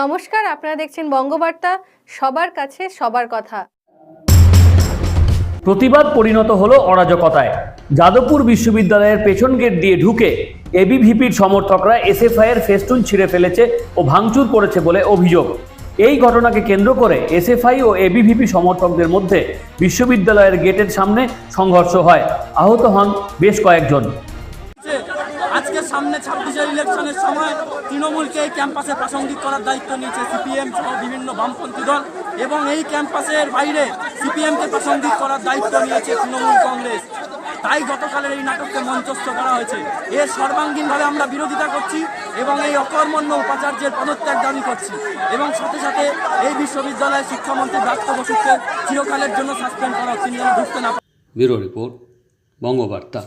নমস্কার, আপনারা দেখছেন বঙ্গবার্তা। সবার কাছে সবার কথা। প্রতিবাদ পরিণত হলো অরাজকতায়। যাদবপুর বিশ্ববিদ্যালয়ের পেছন গেট দিয়ে ঢুকে এবিভিপির সমর্থকরা এসএফআই এর ফেস্টুন ছিঁড়ে ফেলেছে ও ভাঙচুর করেছে বলে অভিযোগ। এই ঘটনাকে কেন্দ্র করে এসএফআই ও এবিভিপি সমর্থকদের মধ্যে বিশ্ববিদ্যালয়ের গেটের সামনে সংঘর্ষ হয়। আহত হন বেশ কয়েকজন। সামনে ছাব্বিশের ইলেকশনের সময় তৃণমূলকে এই ক্যাম্পাসে প্রাসঙ্গিক করার দায়িত্ব নিয়েছে সিপিএম সহ বিভিন্ন বামপন্থী দল এবং এই ক্যাম্পাসের বাইরে সিপিএমকে প্রাসঙ্গিক করার দায়িত্ব নিয়েছে তৃণমূল কংগ্রেস। তাই গতকালের এই নাটককে মঞ্চস্থ করা হয়েছে। এর সর্বাঙ্গীনভাবে আমরা বিরোধিতা করছি এবং এই অকর্মণ্য উপাচার্যের পদত্যাগ দাবি করছি এবং সাথে সাথে এই বিশ্ববিদ্যালয়ের শিক্ষামন্ত্রী ব্রাত্য বসুকে চিরকালের জন্য সাসপেন্ড করা হচ্ছে ঢুকতে না। Bureau report, Bangabarta.